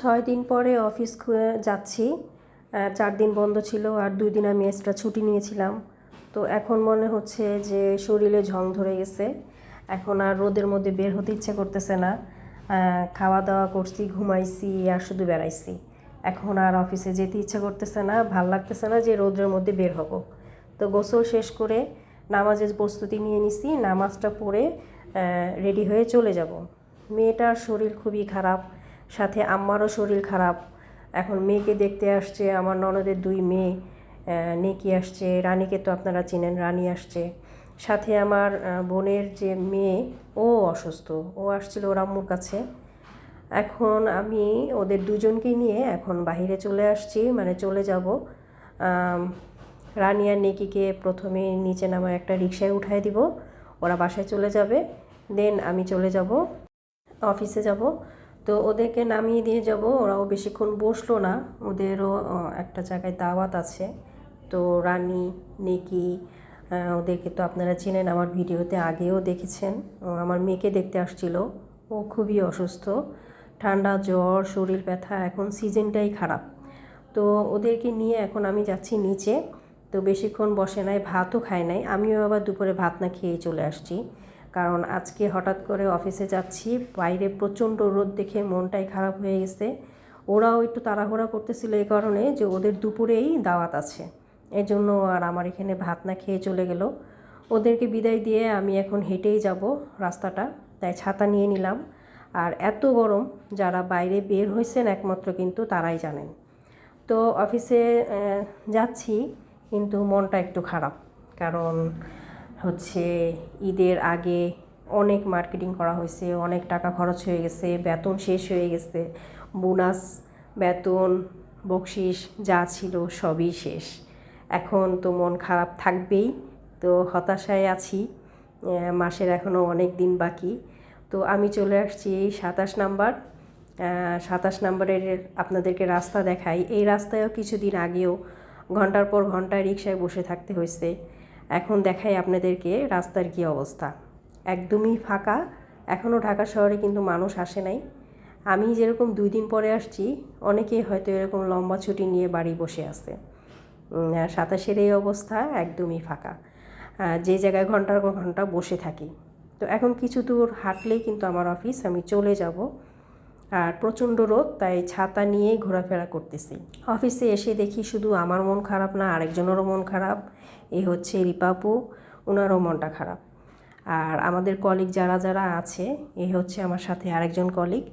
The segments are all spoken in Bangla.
ছয় দিন পরে অফিস যাচ্ছি। চার দিন বন্ধ ছিল আর দুই দিন আমি এক্সট্রা ছুটি নিয়েছিলাম। তো এখন মনে হচ্ছে যে শরীরে ঝং ধরে গেছে। এখন আর রোদের মধ্যে বের হতে ইচ্ছে করতেছে না। খাওয়া দাওয়া করছি, ঘুমাইছি আর শুধু বেড়াইছি। এখন আর অফিসে যেতে ইচ্ছে করতেছে না, ভালো লাগতেছে না যে রোদের মধ্যে বের হব। তো গোসল শেষ করে নামাজের প্রস্তুতি নিয়ে নিছি, নামাজটা পড়ে রেডি হয়ে চলে যাব। মেয়েটার শরীর খুবই খারাপ সাথে আম্মারও শরীর খারাপ। এখন মেয়েকে দেখতে আসছে, আমার ননদের দুই মেয়ে নেকি আসছে, রানীকে তো আপনারা চিনেন, রানী আসছে। সাথে আমার বোনের যে মেয়ে, ও অসুস্থ, ও আসছিল ওর আম্মুর কাছে। এখন আমি ওদের দুজনকে নিয়ে এখন বাইরে চলে আসছি মানে চলে যাব। রানী আর নেকিকে প্রথমে নিচে নামায় একটা রিক্সায় উঠায় দিব, ওরা বাসায় চলে যাবে, দেন আমি চলে যাব, অফিসে যাব। তো ওদেরকে নামিয়ে দিয়ে যাব। ওরাও বেশিক্ষণ বসল না। ওদেরও একটা জায়গায় দাওয়াত আছে। তো রানী, নেকি ওদেরকে তো আপনারা চেনেন, আমার ভিডিওতে আগেও দেখেছেন। আমার মেয়েকে দেখতে আসছিল। ও খুবই অসুস্থ। ঠান্ডা, জ্বর, শরীর ব্যথা, এখন সিজনটাই খারাপ। তো ওদেরকে নিয়ে এখন আমি যাচ্ছি নিচে। তো বেশিক্ষণ বসে নাই, ভাতও খায় নাই। আমিও আবার দুপুরে ভাত না খেয়ে চলে আসছি। কারণ আজকে হঠাৎ করে অফিসে যাচ্ছি, বাইরে প্রচণ্ড রোদ দেখে মনটাই খারাপ হয়ে গেছে। ওরাও একটু তাড়াহুড়া করতেছিল এই কারণে যে ওদের দুপুরেই দাওয়াত আছে। এই জন্য আর আমার এখানে ভাত না খেয়ে চলে গেল। ওদেরকে বিদায় দিয়ে আমি এখন হেঁটেই যাব রাস্তাটা, তাই ছাতা নিয়ে নিলাম। আর এত গরম, যারা বাইরে বের হয়েছেন একমাত্র কিন্তু তারাই জানেন। তো অফিসে যাচ্ছি, কিন্তু মনটা একটু খারাপ। কারণ হচ্ছে ঈদের আগে অনেক মার্কেটিং করা হয়েছে, অনেক টাকা খরচ হয়ে গেছে, বেতন শেষ হয়ে গেছে বোনাস বেতন, বকশিস যা ছিল সবই শেষ। এখন তো মন খারাপ থাকবেই, তো হতাশায় আছি মাসের এখনও অনেক দিন বাকি। তো আমি চলে আসছি এই সাতাশ নাম্বার সাতাশ নাম্বারের আপনাদেরকে রাস্তা দেখাই। এই রাস্তায়ও কিছুদিন আগেও ঘণ্টার পর ঘণ্টা রিক্সায় বসে থাকতে হয়েছে। এখন দেখাই আপনাদেরকে রাস্তার কী অবস্থা। একদমই ফাঁকা। এখনও ঢাকা শহরে কিন্তু মানুষ আসে নাই। আমি যেরকম দুই দিন পরে আসছি, অনেকেই হয়তো এরকম লম্বা ছুটি নিয়ে বাড়ি বসে আছে। সাতাশের এই অবস্থা একদমই ফাঁকা। যে জায়গায় ঘণ্টার ঘণ্টা বসে থাকি। তো এখন কিছু দূর হাঁটলেই কিন্তু আমার অফিস, আমি চলে যাব। আর প্রচণ্ড রোদ, তাই ছাতা নিয়েই ঘোরাফেরা করতেছি। অফিসে এসে দেখি শুধু আমার মন খারাপ না, আরেকজনেরও মন খারাপ। এ হচ্ছে রিপাপু ওনারও মনটা খারাপ। আর আমাদের কলিগ যারা যারা আছে এই হচ্ছে আমার সাথে আরেকজন কলিগ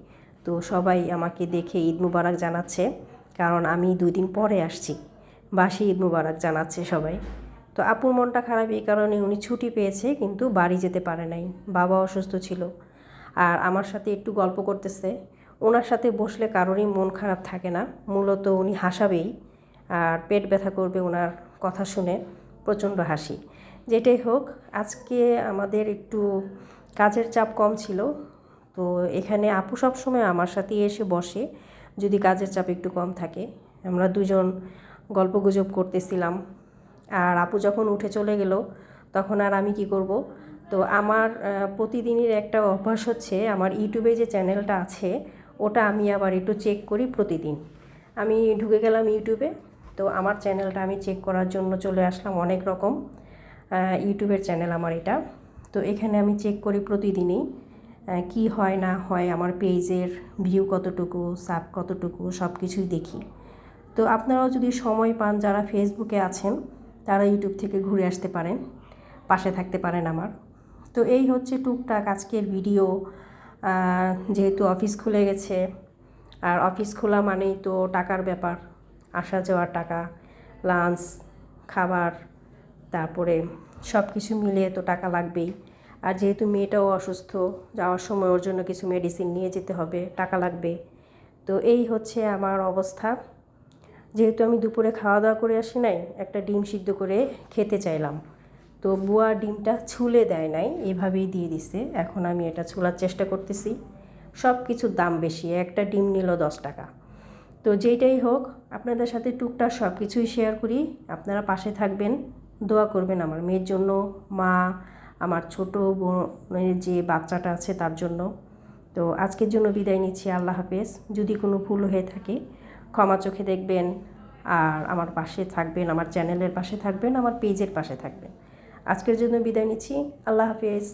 তো সবাই আমাকে দেখে ঈদ মুবারক জানাচ্ছে, কারণ আমি দুই দিন পরে আসছি। বাসি ঈদ মুবারক জানাচ্ছে সবাই। তো আপুর মনটা খারাপ এই কারণে উনি ছুটি পেয়েছে, কিন্তু বাড়ি যেতে পারে নাই। বাবা অসুস্থ ছিল। আর আমার সাথে একটু গল্প করতেছে। ওনার সাথে বসলে কারোরই মন খারাপ থাকে না। মূলত উনি হাসাবেই আর পেট ব্যথা করবে ওনার কথা শুনে প্রচণ্ড হাসি। যেটাই হোক, আজকে আমাদের একটু কাজের চাপ কম ছিল। তো এখানে আপু সবসময় আমার সাথে এসে বসে যদি কাজের চাপ একটু কম থাকে। আমরা দুজন গল্পগুজব করতেছিলাম। আর আপু যখন উঠে চলে গেল, তখন আর আমি কি করব? তো আমার প্রতিদিনের একটা অভ্যাস হচ্ছে, আমার ইউটিউবে যে চ্যানেলটা আছে ওটা আমি আবার একটু চেক করি প্রতিদিন। আমি ঢুকে গেলাম ইউটিউবে তো আমার চ্যানেলটা আমি চেক করার জন্য চলে আসলাম অনেক রকম ইউটিউবের চ্যানেল আমার এটা। তো এখানে আমি চেক করি প্রতিদিনই কি হয় না হয় আমার পেজের ভিউ কতটুকু সাব কতটুকু সব কিছুই দেখি। তো আপনারাও যদি সময় পান, যারা ফেসবুকে আছেন, তারা ইউটিউব থেকে ঘুরে আসতে পারেন, পাশে থাকতে পারেন আমার। তো এই হচ্ছে টুকটাক আজকের ভিডিও যেহেতু অফিস খুলে গেছে, আর অফিস খোলা মানেই তো টাকার ব্যাপার। আসা যাওয়ার টাকা লাঞ্চ খাবার, তারপরে সব কিছু মিলিয়ে তো টাকা লাগবেই। আর যেহেতু মেয়েটাও অসুস্থ, যাওয়ার সময় ওর জন্য কিছু মেডিসিন নিয়ে যেতে হবে, টাকা লাগবে। তো এই হচ্ছে আমার অবস্থা। যেহেতু আমি দুপুরে খাওয়া দাওয়া করে আসি নাই, একটা ডিম সিদ্ধ করে খেতে চাইলাম। তো বুয়া ডিমটা ছুলে দেয় নাই, এভাবেই দিয়ে দিছে। এখন আমি এটা ছোলার চেষ্টা করতেছি। সব কিছুর দাম বেশি, একটা ডিম নিল দশ টাকা। তো যেইটাই হোক, আপনাদের সাথে টুকটাক সব কিছুই শেয়ার করি। আপনারা পাশে থাকবেন, দোয়া করবেন আমার মেয়ের জন্য, মা, আমার ছোট বোনের যে বাচ্চাটা আছে তার জন্য। তো আজকের জন্য বিদায় নিচ্ছি, আল্লাহ হাফেজ। যদি কোনো ভুল হয়ে থাকে, ক্ষমা চোখে দেখবেন। আর আমার পাশে থাকবেন, আমার চ্যানেলের পাশে থাকবেন, আমার পেজের পাশে থাকবেন। আজকের জন্য বিদায় নিচ্ছি। আল্লাহ হাফেজ।